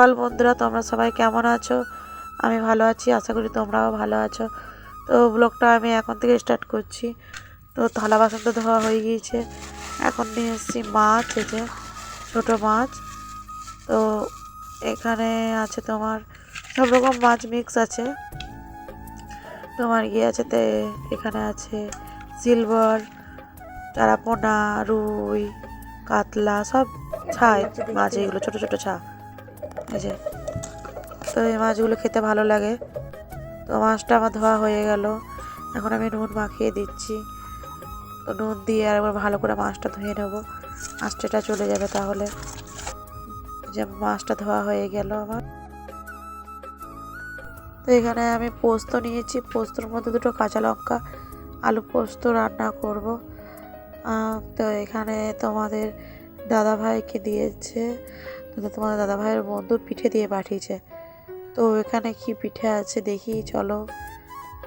সকাল বন্ধুরা, তোমরা সবাই কেমন আছো? আমি ভালো আছি, আশা করি তোমরাও ভালো আছো। তো ব্লগটা আমি এখন থেকে স্টার্ট করছি। তো থালা বাসন তো ধোয়া হয়ে গিয়েছে। এখন নিয়ে এসেছি মাছ যে ছোটো মাছ। তো এখানে আছে তোমার সব রকম মাছ মিক্স আছে। তোমার গিয়ে আছে তে, এখানে আছে সিলভার চারাপোনা রুই, কাতলা, সব ছাই মাছ এগুলো, ছোটো ছোটো ছা এই যে তো এই মাছগুলো খেতে ভালো লাগে। তো মাছটা আমার ধোয়া হয়ে গেল। এখন আমি নুন মাখিয়ে দিচ্ছি। তো নুন দিয়ে আর একবার ভালো করে মাছটা ধুয়ে নেব। মাছটা চলে যাবে তাহলে। যে মাছটা ধোয়া হয়ে গেল আমার। তো এখানে আমি পোস্ত নিয়েছি। পোস্তর মধ্যে দুটো কাঁচা লঙ্কা, আলু পোস্ত রান্না করব। তো এখানে তোমাদের দাদা ভাইকে দিয়েছে। তো তোমাদের দাদা ভাইয়ের বন্ধু পিঠে দিয়ে পাঠিয়েছে। তো এখানে কি পিঠে আছে দেখি, চলো।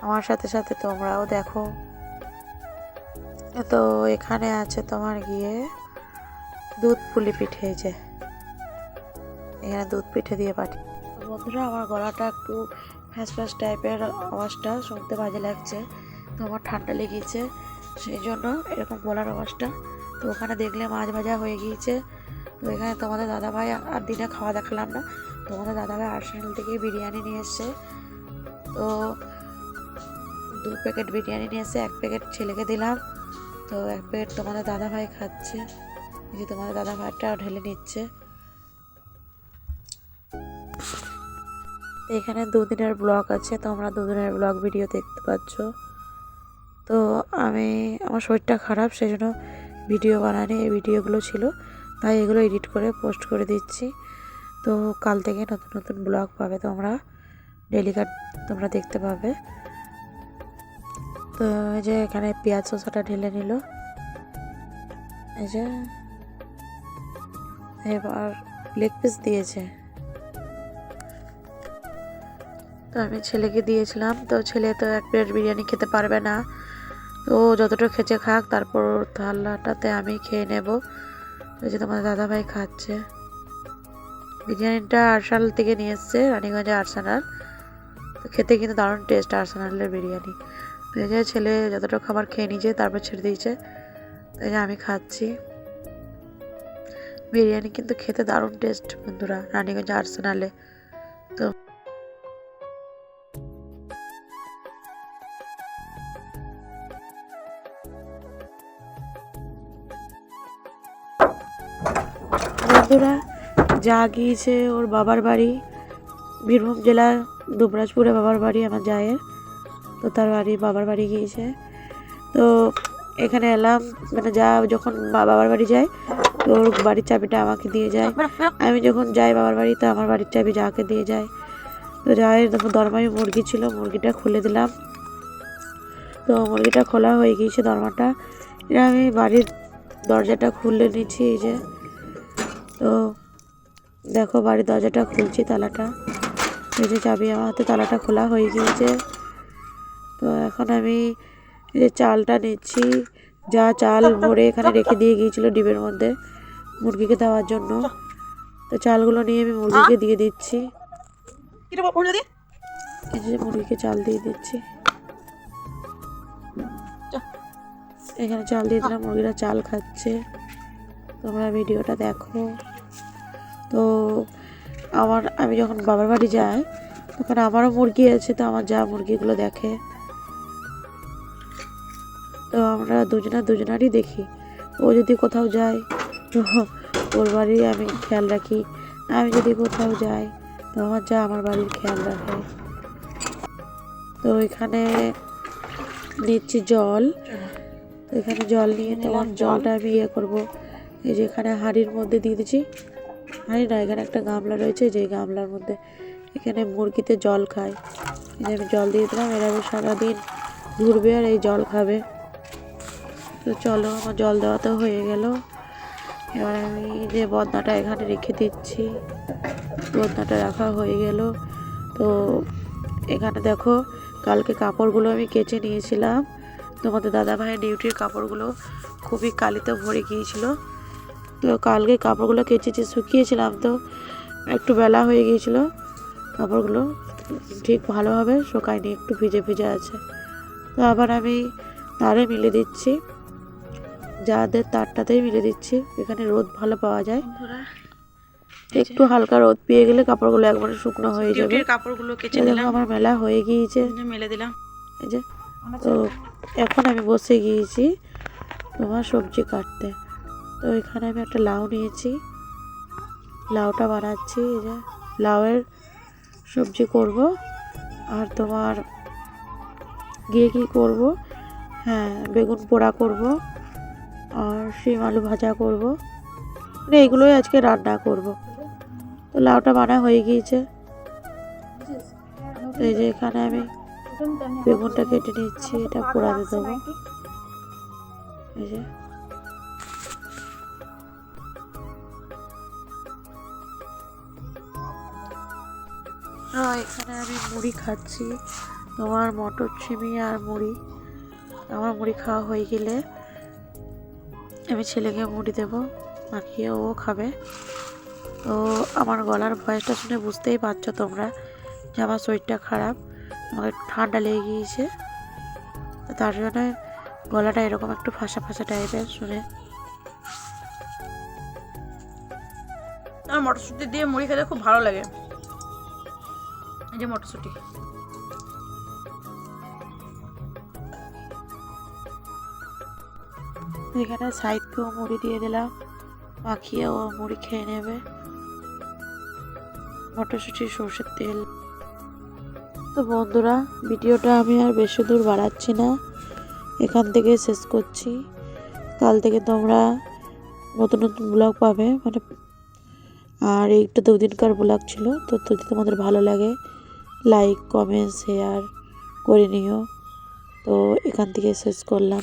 আমার সাথে সাথে তোমরাও দেখো। তো এখানে আছে তোমার গিয়ে দুধ পুলি পিঠে যে। এখানে দুধ পিঠে দিয়ে পাঠি বন্ধুরা, আমার গলাটা একটু ফ্যাস ফ্যাস টাইপের আওয়াজটা শুনতে বাজে লাগছে। তো আমার ঠান্ডা লেগেছে, সেই জন্য এরকম গলার আওয়াজটা। তো ওখানে দেখলে মাছ ভাজা হয়ে গিয়েছে। তো এখানে তোমাদের দাদাভাই আর দিনে খাওয়া দেখালাম না। তোমাদের দাদাভাই আর্সেনাল থেকে বিরিয়ানি নিয়ে এসছে। তো দু প্যাকেট বিরিয়ানি নিয়ে এসে এক প্যাকেট ছেলেকে দিলাম। তো এক প্যাকেট তোমাদের দাদাভাই খাচ্ছে। যে তোমাদের দাদাভাইটা ঢেলে নিচ্ছে। এখানে দুদিনের ব্লগ আছে, তোমরা দুদিনের ব্লগ ভিডিও দেখতে পাচ্ছ। তো আমি, আমার শরীরটা খারাপ সেই জন্য ভিডিও বানানি এই ভিডিওগুলো ছিল। তাই এগুলো এডিট করে পোস্ট করে দিচ্ছি। তো কাল থেকে নতুন নতুন ব্লগ পাবে তোমরা। ডেলি কাট তোমরা দেখতে পাবে। তো এই যে এখানে পেঁয়াজ শসাটা ঢেলে নিল। এই যে এবার লেগ পিস দিয়েছে। তো আমি ছেলেকে দিয়েছিলাম। তো ছেলে তো এক প্লেট বিরিয়ানি খেতে পারবে না। তো যতটা খেচে খাক, তারপর থালাটাতে আমি খেয়ে নেব। ওই যে তোমার দাদাভাই খাচ্ছে। বিরিয়ানিটা আরসাল থেকে নিয়ে এসছে রানীগঞ্জে আরসানাল তো খেতে কিন্তু দারুণ টেস্ট আরসানালের বিরিয়ানি। এই যে ছেলে যতটা খাবার খেয়ে নিয়েছে, তারপর ছেড়ে দিয়েছে। এই যে আমি খাচ্ছি। বিরিয়ানি কিন্তু খেতে দারুণ টেস্ট বন্ধুরা রানীগঞ্জ আরসানালে তো বন্ধুরা, যা গিয়েছে ওর বাবার বাড়ি, বীরভূম জেলার দুবরাজপুরে বাবার বাড়ি আমার জায়ের। তো তার বাড়ি, বাবার বাড়ি গিয়েছে। তো এখানে এলাম মানে যা যখন বাবার বাড়ি যায়, তো ওর বাড়ির চাবিটা আমাকে দিয়ে যায়। আমি যখন যাই বাবার বাড়ি, তো আমার বাড়ির চাবি যাকে দিয়ে যায়। তো জায়ের তখন দরমাই মুরগি ছিল, মুরগিটা খুলে দিলাম। তো মুরগিটা খোলা হয়ে গিয়েছে দরমাটা। এটা আমি বাড়ির দরজাটা খুলে নিচ্ছি, এই যে। তো দেখো বাড়ির দরজাটা খুলছি তালাটা। এই যে চাবি আমার হাতে তালাটা খোলা হয়ে গিয়েছে। তো এখন আমি যে চালটা নিচ্ছি। যা চাল ভরে এখানে রেখে দিয়ে গিয়েছিল ডিবের মধ্যে মুরগিকে দেওয়ার জন্য। তো চালগুলো নিয়ে আমি মুরগিকে দিয়ে দিচ্ছি। মুরগিকে চাল দিয়ে দিচ্ছি। এখানে চাল দিয়ে দিলাম মুরগিরা চাল খাচ্ছে। তোমরা ভিডিওটা দেখো। তো আমার আমি যখন বাবার বাড়ি যাই তখন আমারও মুরগি আছে তো আমার যা মুরগিগুলো দেখে। তো আমরা দুজনা দুজনারই দেখি। ও যদি কোথাও যায় তো ওর বাড়ি আমি খেয়াল রাখি। আমি যদি কোথাও যাই তো আমার যা আমার বাড়ির খেয়াল রাখে। তো এখানে নিচ্ছি জল। এখানে জল নিয়ে তোমার জলটা আমি ইয়ে করব। এই যে এখানে হাঁড়ির মধ্যে দিয়ে দিচ্ছি। হাঁড়ি না, এখানে একটা গামলা রয়েছে, যে গামলার মধ্যে এখানে মুরগিতে জল খায়। এই আমি জল দিয়ে দিলাম আমি সারাদিন ঘুরবে আর এই জল খাবে। তো চলো, আমার জল দেওয়া তো হয়ে গেল। এবার আমি যে বদনাটা এখানে রেখে দিচ্ছি। বদনাটা রাখা হয়ে গেল। তো এখানে দেখো, কালকে কাপড়গুলো আমি কেচে নিয়েছিলাম। তোমাদের দাদা ভাইয়ের ডিউটির কাপড়গুলো খুবই কালিতে ভরে গিয়েছিল। কালকে কাপড়গুলো কেচেছি শুকিয়েছিলাম তো একটু বেলা হয়ে গিয়েছিল। কাপড়গুলো ঠিক ভালোভাবে শুকায়নি একটু ভিজে ভিজে আছে। তো আবার আমি তারে মিলে দিচ্ছি যাদের তারটাতেই মিলে দিচ্ছি এখানে রোদ ভালো পাওয়া যায়। একটু হালকা রোদ পেয়ে গেলে কাপড়গুলো একবারে শুকনো হয়ে যাবে। কাপড়গুলো কেচে দিলাম। আমার মেলা হয়ে গিয়েছে। মেলে দিলাম। এই যে তো এখন আমি বসে গিয়েছি তোমার সবজি কাটতে। তো এখানে আমি একটা লাউ নিয়েছি। লাউটা বানাচ্ছি, এই যে লাউয়ের সবজি করব। আর তোমার গিয়ে কী করব? হ্যাঁ বেগুন পোড়া করব আর শিম আলু ভাজা করব। মানে এগুলোই আজকে রান্না করব। তো লাউটা বানা হয়ে গিয়েছে। এই যে এখানে আমি বেগুনটা কেটে নিচ্ছি, এটা পোড়াতে দেবো। এই যে এখানে আমি মুড়ি খাচ্ছি। তোমার মটর চিমি আর মুড়ি। আমার মুড়ি খাওয়া হয়ে গেলে আমি ছেলেকে মুড়ি দেবো মাখিয়ে ও খাবে। তো আমার গলার ভয়েসটা শুনে বুঝতেই পারছ তোমরা যে আমার শরীরটা খারাপ, আমাকে ঠান্ডা লেগে গিয়েছে। তার জন্য গলাটা এরকম একটু ফাঁসা ফাঁসা টাইপের শুনে। আমার মটরশুঁটি দিয়ে মুড়ি খেতে খুব ভালো লাগে। এই যে মটরশুঁটি। এখানে সাইডকেও মুড়ি দিয়ে দিলাম মাখিয়ে মুড়ি খেয়ে নেবে। মটরশুঁটি সর্ষের তেল। তো বন্ধুরা, ভিডিওটা আমি আর বেশি দূর বাড়াচ্ছি না। এখান থেকে শেষ করছি। কাল থেকে তোমরা নতুন নতুন ব্লগ পাবে মানে আর এইটা দুদিনকার ব্লগ ছিল, তো যদি তোমাদের ভালো লাগে লাইক কমেন্ট শেয়ার করে নিও। তো এখান থেকে শেষ করলাম।